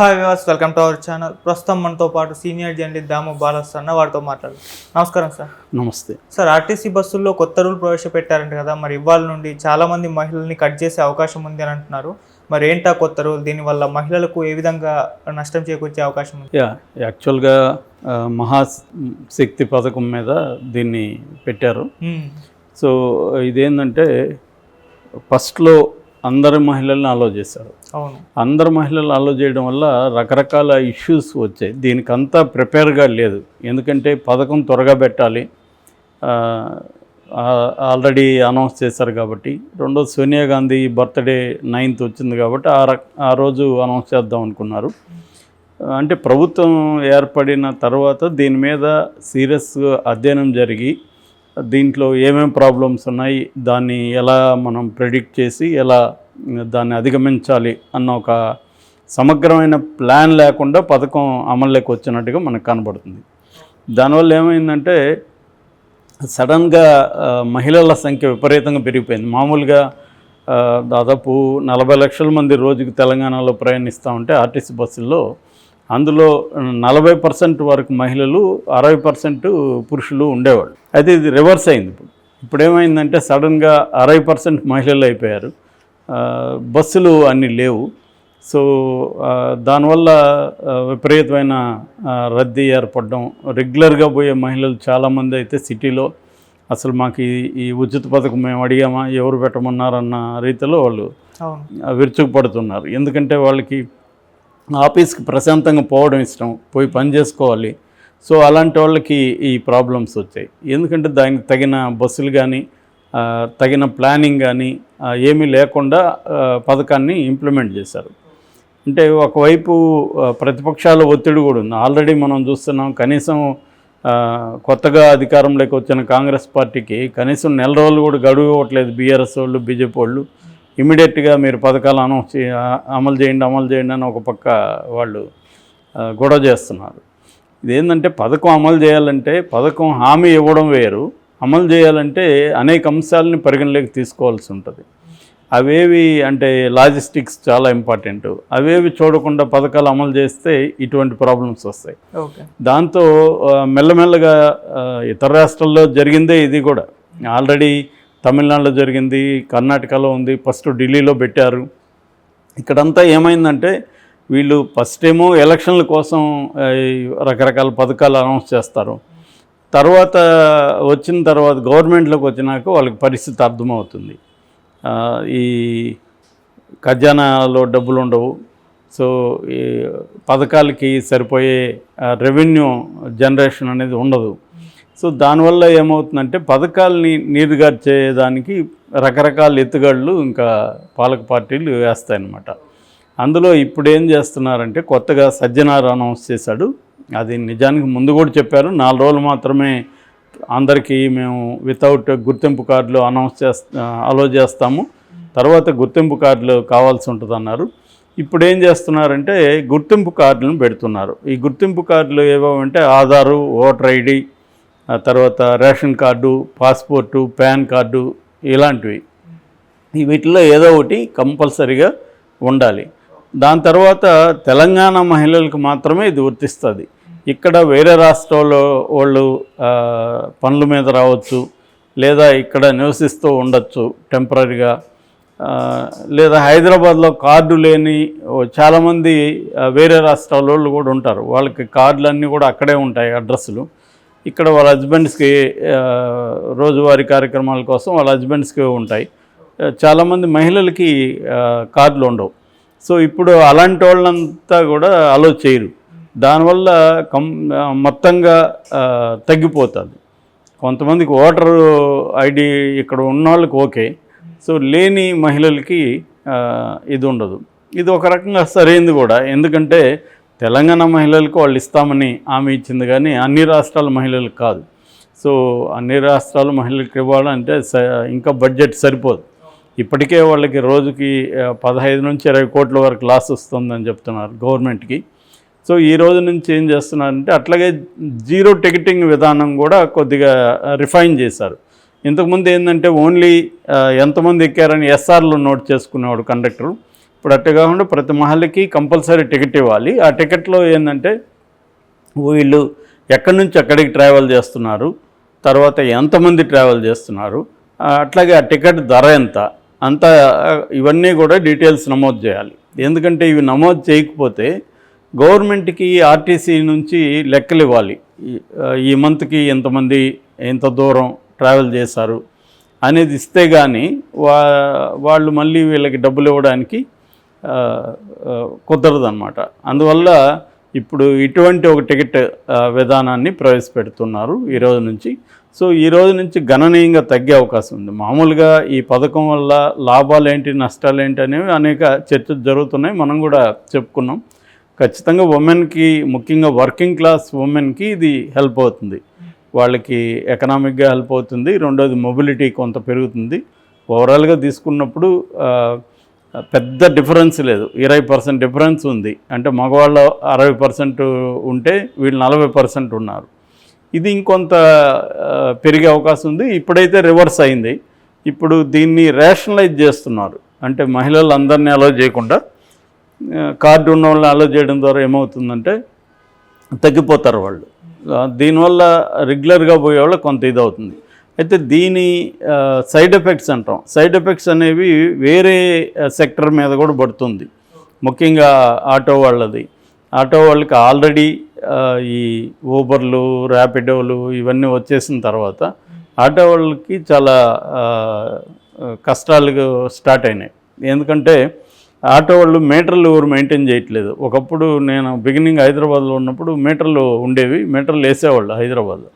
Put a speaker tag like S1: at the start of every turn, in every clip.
S1: Hi viewers welcome to our channel. ప్రస్తుతం మనతో పాటు సీనియర్ జర్నలిస్ట్ దాము బాలస్ అన్న వారితో మాట్లాడు నమస్కారం సార్.
S2: నమస్తే.
S1: సార్ ఆర్టీసీ బస్సుల్లో కొత్త రూల్ ప్రవేశపెట్టారంట కదా మరి ఇవాళ నుండి చాలా మంది మహిళల్ని కట్ చేసే అవకాశం ఉంది అని అంటున్నారు. మరి ఏంటా కొత్త రూల్? దీనివల్ల మహిళలకు ఏ విధంగా నష్టం చేకూర్చే అవకాశం ఉంది?
S2: యా యాక్చువల్గా మహాశక్తి పథకం మీద దీన్ని పెట్టారు. సో ఇదేంటంటే ఫస్ట్లో అందరి మహిళల్ని అలో చేశారు అందరు మహిళలు అలో చేయడం వల్ల రకరకాల ఇష్యూస్ వచ్చాయి. దీనికి అంతా ప్రిపేర్గా లేదు. ఎందుకంటే పథకం త్వరగా పెట్టాలి. ఆల్రెడీ అనౌన్స్ చేశారు కాబట్టి. రెండో సోనియా గాంధీ బర్త్డే నైన్త్ వచ్చింది కాబట్టి ఆ రక ఆ రోజు అనౌన్స్ చేద్దాం అనుకున్నారు. అంటే ప్రభుత్వం ఏర్పడిన తర్వాత దీని మీద సీరియస్ అధ్యయనం జరిగి దీంట్లో ఏమేమి ప్రాబ్లమ్స్ ఉన్నాయి దాన్ని ఎలా మనం ప్రెడిక్ట్ చేసి ఎలా దాన్ని అధిగమించాలి అన్న ఒక సమగ్రమైన ప్లాన్ లేకుండా పథకం అమల్లోకి వచ్చినట్టుగా మనకు కనబడుతుంది. దానివల్ల ఏమైందంటే సడన్గా మహిళల సంఖ్య విపరీతంగా పెరిగిపోయింది. మామూలుగా దాదాపు నలభై లక్షల మంది రోజుకి తెలంగాణలో ప్రయాణిస్తూ ఉంటే ఆర్టీసీ బస్సుల్లో అందులో నలభై పర్సెంట్ వరకు మహిళలు అరవై పర్సెంట్ పురుషులు ఉండేవాళ్ళు. అయితే ఇది రివర్స్ అయింది ఇప్పుడు. ఇప్పుడు ఏమైందంటే సడన్గా అరవై పర్సెంట్ మహిళలు అయిపోయారు. బస్సులు అన్నీ లేవు. సో దానివల్ల విపరీతమైన రద్దీ ఏర్పడడం రెగ్యులర్గా పోయే మహిళలు చాలామంది అయితే సిటీలో అసలు మాకు ఈ ఉచిత పథకం మేము అడిగామా ఎవరు పెట్టమన్నారన్న రీతిలో వాళ్ళు విరుచుకుపడుతున్నారు. ఎందుకంటే వాళ్ళకి ఆఫీస్కి ప్రశాంతంగా పోవడం ఇష్టం పోయి పని చేసుకోవాలి. సో అలాంటి వాళ్ళకి ఈ ప్రాబ్లమ్స్ వచ్చాయి. ఎందుకంటే దానికి తగిన బస్సులు కానీ తగిన ప్లానింగ్ కానీ ఏమీ లేకుండా పథకాన్ని ఇంప్లిమెంట్ చేశారు. అంటే ఒకవైపు ప్రతిపక్షాల ఒత్తిడి కూడా ఉంది. ఆల్రెడీ మనం చూస్తున్నాం కనీసం కొత్తగా అధికారంలోకి వచ్చిన కాంగ్రెస్ పార్టీకి కనీసం నెల రోజులు కూడా గడువు ఇవ్వట్లేదు బీఆర్ఎస్ వాళ్ళు బీజేపీ వాళ్ళు. ఇమీడియట్గా మీరు పథకాలు అనౌన్స్ అమలు చేయండి అమలు చేయండి అని ఒక పక్క వాళ్ళు గొడవ చేస్తున్నారు. ఇదేంటంటే పథకం అమలు చేయాలంటే పథకం హామీ ఇవ్వడం వేరు. అమలు చేయాలంటే అనేక అంశాలని పరిగణలోకి తీసుకోవాల్సి ఉంటుంది. అవేవి అంటే లాజిస్టిక్స్ చాలా ఇంపార్టెంట్. అవేవి చూడకుండా పథకాలు అమలు చేస్తే ఇటువంటి ప్రాబ్లమ్స్ వస్తాయి.
S1: ఓకే.
S2: దాంతో మెల్లమెల్లగా ఇతర రాష్ట్రాల్లో జరిగిందే ఇది కూడా. ఆల్రెడీ తమిళనాడులో జరిగింది కర్ణాటకలో ఉంది ఫస్ట్ ఢిల్లీలో పెట్టారు. ఇక్కడంతా ఏమైందంటే వీళ్ళు ఫస్ట్ ఏమో ఎలక్షన్ల కోసం రకరకాల పథకాలు అనౌన్స్ చేస్తారు. తర్వాత వచ్చిన తర్వాత గవర్నమెంట్లోకి వచ్చినాక వాళ్ళకి పరిస్థితి అర్థమవుతుంది. ఈ ఖజానాలో డబ్బులు ఉండవు సో ఈ పథకాలకి సరిపోయే రెవెన్యూ జనరేషన్ అనేది ఉండదు. సో దానివల్ల ఏమవుతుందంటే పథకాలని నీరుగార్చేదానికి రకరకాల ఎత్తుగడలు ఇంకా పాలక పార్టీలు వేస్తాయన్నమాట. అందులో ఇప్పుడు ఏం చేస్తున్నారంటే కొత్తగా సజ్జనార్ అనౌన్స్ చేశాడు. అది నిజానికి ముందు కూడా చెప్పారు. నాలుగు రోజులు మాత్రమే అందరికీ మేము వితౌట్ గుర్తింపు కార్డులు అనౌన్స్ చేస్తా అలో చేస్తాము. తర్వాత గుర్తింపు కార్డులు కావాల్సి ఉంటుంది అన్నారు ఇప్పుడు ఏం చేస్తున్నారంటే గుర్తింపు కార్డులను పెడుతున్నారు. ఈ గుర్తింపు కార్డులు ఏవో అంటే ఆధారు ఓటర్ ఐడి తర్వాత ration card passport PAN card ఇలాంటివి. వీటిలో ఏదో ఒకటి కంపల్సరీగా ఉండాలి. దాని తర్వాత తెలంగాణ మహిళలకు మాత్రమే ఇది వర్తిస్తుంది. ఇక్కడ వేరే రాష్ట్రాల్లో వాళ్ళు పనుల మీద రావచ్చు లేదా ఇక్కడ నివసిస్తూ ఉండొచ్చు టెంపరీగా. లేదా హైదరాబాద్లో కార్డు లేని చాలామంది వేరే రాష్ట్రాల వాళ్ళు కూడా ఉంటారు. వాళ్ళకి కార్డులన్నీ కూడా అక్కడే ఉంటాయి అడ్రస్లు. ఇక్కడ వాళ్ళ హస్బెండ్స్కి రోజువారీ కార్యక్రమాల కోసం వాళ్ళ హస్బెండ్స్కి ఉంటాయి. చాలామంది మహిళలకి కార్డులు ఉండవు. సో ఇప్పుడు అలాంటి వాళ్ళంతా కూడా అలో చేయరు. దానివల్ల కం మొత్తంగా తగ్గిపోతుంది. కొంతమందికి ఓటర్ ఐడి ఇక్కడ ఉన్న వాళ్ళకి ఓకే. సో లేని మహిళలకి ఇది ఉండదు. ఇది ఒక రకంగా సరైనది కూడా. ఎందుకంటే తెలంగాణ మహిళలకు వాళ్ళు ఇస్తామని హామీ ఇచ్చింది కానీ అన్ని రాష్ట్రాల మహిళలకు కాదు. సో అన్ని రాష్ట్రాల మహిళలకు ఇవ్వాలంటే స- ఇంకా బడ్జెట్ సరిపోదు. ఇప్పటికే వాళ్ళకి రోజుకి పదహైదు నుంచి ఇరవై కోట్ల వరకు లాస్ వస్తుందని చెప్తున్నారు గవర్నమెంట్కి. సో ఈ రోజు నుంచి ఏం చేస్తున్నారంటే అట్లాగే జీరో టికెటింగ్ విధానం కూడా కొద్దిగా రిఫైన్ చేశారు. ఇంతకుముందు ఏంటంటే ఓన్లీ ఎంతమంది ఎక్కారని ఎస్ఆర్లో నోట్ చేసుకునేవాడు కండక్టర్. ఇప్పుడు అట్టే కాకుండా ప్రతి మహల్కి కంపల్సరీ టికెట్ ఇవ్వాలి. ఆ టికెట్లో ఏంటంటే వీళ్ళు ఎక్కడి నుంచి ఎక్కడికి ట్రావెల్ చేస్తున్నారు తర్వాత ఎంతమంది ట్రావెల్ చేస్తున్నారు అట్లాగే ఆ టికెట్ ధర ఎంత అంత ఇవన్నీ కూడా డీటెయిల్స్ నమోదు చేయాలి. ఎందుకంటే ఇవి నమోదు చేయకపోతే గవర్నమెంట్కి ఆర్టీసీ నుంచి లెక్కలు ఇవ్వాలి. ఈ- ఈ మంత్కి ఎంతమంది ఎంత దూరం ట్రావెల్ చేశారు అనేది ఇస్తే కానీ వా వాళ్ళు మళ్ళీ వీళ్ళకి డబ్బులు ఇవ్వడానికి కుదరదన్నమాట. అందువల్ల ఇప్పుడు ఇటువంటి ఒక టికెట్ విధానాన్ని ప్రవేశపెడుతున్నారు ఈ రోజు నుంచి. సో ఈ రోజు నుంచి గణనీయంగా తగ్గే అవకాశం ఉంది. మామూలుగా ఈ పథకం వల్ల లాభాలు ఏంటి నష్టాలు ఏంటి అనేవి అనేక చర్చలు జరుగుతున్నాయి. మనం కూడా చెప్పుకున్నాం. ఖచ్చితంగా ఉమెన్కి ముఖ్యంగా వర్కింగ్ క్లాస్ ఉమెన్కి ఇది హెల్ప్ అవుతుంది. వాళ్ళకి ఎకనామిక్గా హెల్ప్ అవుతుంది. రెండోది మొబిలిటీ కొంత పెరుగుతుంది. ఓవరాల్గా తీసుకున్నప్పుడు పెద్ద డిఫరెన్స్ లేదు. ఇరవై పర్సెంట్ డిఫరెన్స్ ఉంది. అంటే మగవాళ్ళు అరవై పర్సెంట్ ఉంటే వీళ్ళు నలభై పర్సెంట్ ఉన్నారు. ఇది ఇంకొంత పెరిగే అవకాశం ఉంది. ఇప్పుడైతే రివర్స్ అయింది. ఇప్పుడు దీన్ని రేషనలైజ్ చేస్తున్నారు. అంటే మహిళలు అందరినీ అలో చేయకుండా కార్డు ఉన్న వాళ్ళని అలో చేయడం ద్వారా ఏమవుతుందంటే తగ్గిపోతారు వాళ్ళు. దీనివల్ల రెగ్యులర్గా పోయేవాళ్ళు కొంత ఇది అవుతుంది అయితే దీని సైడ్ ఎఫెక్ట్స్ అంటాం. సైడ్ ఎఫెక్ట్స్ అనేవి వేరే సెక్టర్ మీద కూడా పడుతుంది. ముఖ్యంగా ఆటో వాళ్ళది. ఆటో వాళ్ళకి ఆల్రెడీ ఈ ఊబర్లు ర్యాపిడోలు ఇవన్నీ వచ్చేసిన తర్వాత ఆటో వాళ్ళకి చాలా కష్టాలు స్టార్ట్ అయినాయి. ఎందుకంటే ఆటో వాళ్ళు మీటర్లు ఎవరు మెయింటైన్ చేయట్లేదు. ఒకప్పుడు నేను బిగినింగ్ హైదరాబాద్లో ఉన్నప్పుడు మీటర్లు ఉండేవి. మీటర్లు వేసేవాళ్ళు హైదరాబాద్లో.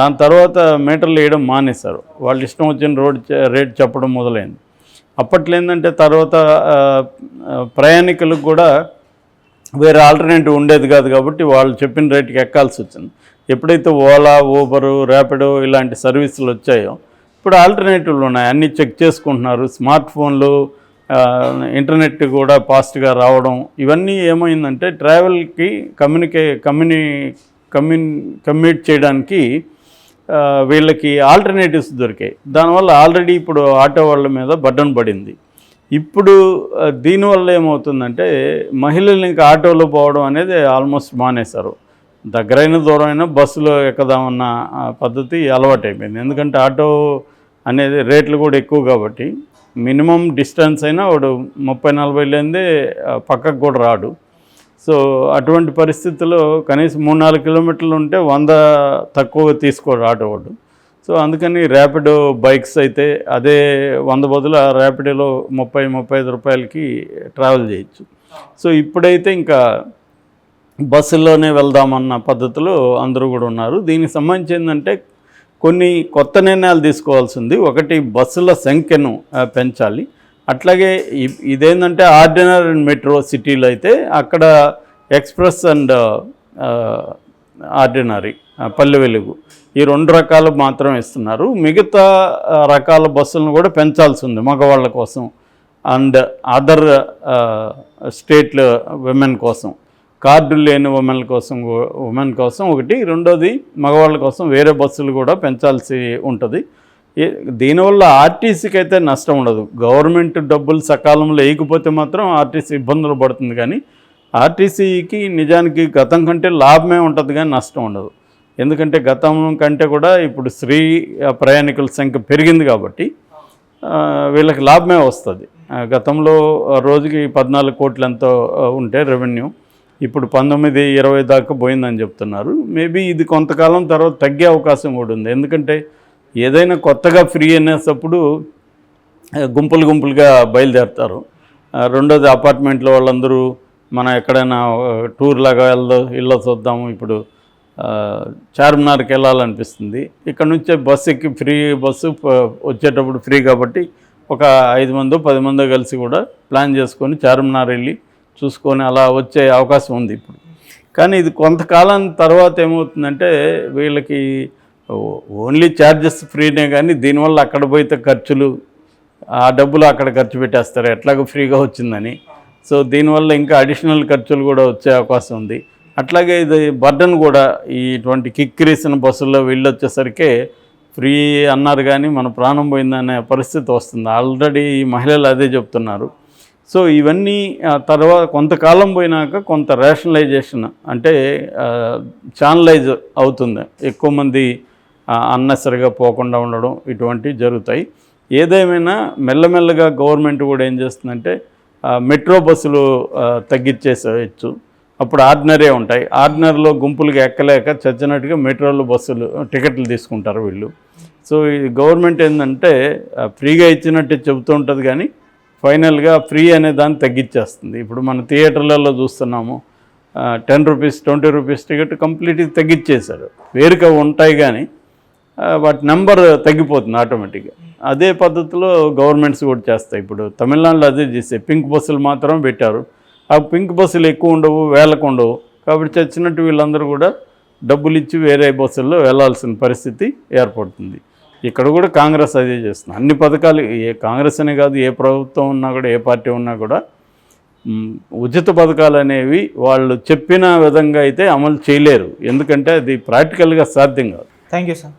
S2: దాని తర్వాత మీటర్లు వేయడం మానేశారు. వాళ్ళు ఇష్టం వచ్చిన రోడ్ రేట్ చెప్పడం మొదలైంది. అప్పట్లో ఏంటంటే తర్వాత ప్రయాణికులకు కూడా వేరే ఆల్టర్నేటివ్ ఉండేది కాదు కాబట్టి వాళ్ళు చెప్పిన రేటుకి ఎక్కాల్సి వచ్చింది. ఎప్పుడైతే ఓలా ఊబరు ర్యాపిడో ఇలాంటి సర్వీసులు వచ్చాయో ఇప్పుడు ఆల్టర్నేటివ్లు ఉన్నాయి. అన్నీ చెక్ చేసుకుంటున్నారు. స్మార్ట్ ఫోన్లు ఇంటర్నెట్ కూడా ఫాస్ట్గా రావడం ఇవన్నీ ఏమైందంటే ట్రావెల్కి కమ్యూనికే కమ్యూని కమ్యూన్ కమ్యూట్ చేయడానికి వీళ్ళకి ఆల్టర్నేటివ్స్ దొరికాయి. దానివల్ల ఆల్రెడీ ఇప్పుడు ఆటో వాళ్ళ మీద బడ్డన్ పడింది. ఇప్పుడు దీనివల్ల ఏమవుతుందంటే మహిళలు ఇంకా ఆటోలో పోవడం అనేది ఆల్మోస్ట్ మానేశారు. దగ్గరైన దూరమైన బస్సులో ఎక్కదామన్న పద్ధతి అలవాటైపోయింది. ఎందుకంటే ఆటో అనేది రేట్లు కూడా ఎక్కువ కాబట్టి మినిమం డిస్టెన్స్ అయినా వాడు ముప్పై నలభై లేనిదే పక్కకు కూడా రాడు. సో అటువంటి పరిస్థితుల్లో కనీసం మూడు నాలుగు కిలోమీటర్లు ఉంటే వంద తక్కువ తీసుకోరు ఆటో వాడు సో అందుకని ర్యాపిడో బైక్స్ అయితే అదే వంద బదులు ఆ ర్యాపిడోలో ముప్పై ముప్పై ఐదు రూపాయలకి ట్రావెల్ చేయొచ్చు. సో ఇప్పుడైతే ఇంకా బస్సుల్లోనే వెళ్దామన్న పద్ధతిలో అందరూ కూడా ఉన్నారు. దీనికి సంబంధించి ఏంటంటే కొన్ని కొత్త నిర్ణయాలు తీసుకోవాల్సింది. ఒకటి బస్సుల సంఖ్యను పెంచాలి. అట్లాగే ఇదేంటంటే ఆర్డినర్ అండ్ మెట్రో సిటీలో అయితే అక్కడ express and ordinary Palle Velugu. ఈ రెండు రకాలు మాత్రం ఇస్తున్నారు. మిగతా రకాల బస్సులను కూడా పెంచాల్సి ఉంది మగవాళ్ళ కోసం అండ్ అదర్ స్టేట్ల విమెన్ కోసం. కార్డులు లేని ఉమెన్ల కోసం ఉమెన్ కోసం ఒకటి. రెండోది మగవాళ్ళ కోసం వేరే బస్సులు కూడా పెంచాల్సి ఉంటుంది. దీనివల్ల ఆర్టీసీకి అయితే నష్టం ఉండదు. గవర్నమెంట్ డబ్బులు సకాలంలో వేయకపోతే మాత్రం ఆర్టీసీ ఇబ్బందులు పడుతుంది కానీ ఆర్టీసీకి నిజానికి గతం కంటే లాభమే ఉంటుంది కానీ నష్టం ఉండదు. ఎందుకంటే గతం కంటే కూడా ఇప్పుడు స్త్రీ ప్రయాణికుల సంఖ్య పెరిగింది కాబట్టి వీళ్ళకి లాభమే వస్తుంది. ఆ, గతంలో రోజుకి పద్నాలుగు కోట్లు ఎంతో ఉంటే రెవెన్యూ. ఇప్పుడు పంతొమ్మిది ఇరవై దాకా పోయిందని చెప్తున్నారు. మేబీ ఇది కొంతకాలం తర్వాత తగ్గే అవకాశం కూడా ఉంది. ఎందుకంటే ఏదైనా కొత్తగా ఫ్రీ అనేటప్పుడు గుంపులు గుంపులుగా బయలుదేరుతారు. రెండోది అపార్ట్మెంట్లో వాళ్ళందరూ మనం ఎక్కడైనా టూర్ లాగా వెళ్దో ఇల్లు చూద్దాము ఇప్పుడు చార్మినార్కి వెళ్ళాలనిపిస్తుంది. ఇక్కడ నుంచే బస్సు ఎక్కి ఫ్రీ బస్సు వచ్చేటప్పుడు ఫ్రీ కాబట్టి ఒక ఐదు మందో పది మందో కలిసి కూడా ప్లాన్ చేసుకొని చార్మినార్ వెళ్ళి చూసుకొని అలా వచ్చే అవకాశం ఉంది ఇప్పుడు. కానీ ఇది కొంతకాలం తర్వాత ఏమవుతుందంటే వీళ్ళకి ఓన్లీ ఛార్జెస్ ఫ్రీనే కానీ దీనివల్ల అక్కడ పోతే ఖర్చులు ఆ డబ్బులు అక్కడ ఖర్చు పెట్టేస్తారు. ఎట్లాగో ఫ్రీగా వచ్చిందని. సో దీనివల్ల ఇంకా అడిషనల్ ఖర్చులు కూడా వచ్చే అవకాశం ఉంది. అట్లాగే ఇది బర్డన్ కూడా ఇటువంటి ఇటువంటి కిక్కిరీసిన బస్సుల్లో వెళ్ళొచ్చేసరికి ఫ్రీ అన్నారు కానీ మన ప్రాణం పోయిందనే పరిస్థితి వస్తుంది. ఆల్రెడీ ఈ మహిళలు అదే చెప్తున్నారు. సో ఇవన్నీ తర్వాత కొంతకాలం పోయినాక కొంత రేషనలైజేషన్ అంటే ఛానలైజ్ అవుతుంది. ఎక్కువ మంది అన్నెసరిగా పోకుండా ఉండడం ఇటువంటివి జరుగుతాయి. ఏదేమైనా మెల్లమెల్లగా గవర్నమెంట్ కూడా ఏం చేస్తుందంటే మెట్రో బస్సులు తగ్గించేసేయచ్చు. అప్పుడు ఆర్డినరీ ఉంటాయి. ఆర్డినరీలో గుంపులుగా ఎక్కలేక చచ్చినట్టుగా మెట్రోలో బస్సులు టికెట్లు తీసుకుంటారు వీళ్ళు. సో ఈ గవర్నమెంట్ ఏంటంటే ఫ్రీగా ఇచ్చినట్టే చెబుతూ ఉంటుంది కానీ ఫైనల్గా ఫ్రీ అనే దాన్ని తగ్గించేస్తుంది. ఇప్పుడు మన థియేటర్లలో చూస్తున్నాము ten rupees twenty rupees ticket కంప్లీట్గా తగ్గించేశారు. వేరుగా ఉంటాయి కానీ వాటి నెంబర్ తగ్గిపోతుంది ఆటోమేటిక్గా అదే పద్ధతిలో గవర్నమెంట్స్ కూడా చేస్తాయి. ఇప్పుడు తమిళనాడులో అదే చేస్తాయి పింక్ బస్సులు మాత్రం పెట్టారు. ఆ పింక్ బస్సులు ఎక్కువ ఉండవు వేలకు ఉండవు. కాబట్టి చచ్చినట్టు వీళ్ళందరూ కూడా డబ్బులు ఇచ్చి వేరే బస్సుల్లో వెళ్ళాల్సిన పరిస్థితి ఏర్పడుతుంది. ఇక్కడ కూడా కాంగ్రెస్ అదే చేస్తుంది. అన్ని పథకాలు ఏ కాంగ్రెస్ అనే కాదు ఏ ప్రభుత్వం ఉన్నా కూడా ఏ పార్టీ ఉన్నా కూడా ఉచిత పథకాలు అనేవి వాళ్ళు చెప్పిన విధంగా అయితే అమలు చేయలేరు. ఎందుకంటే అది ప్రాక్టికల్గా సాధ్యం కాదు.
S1: Thank you sir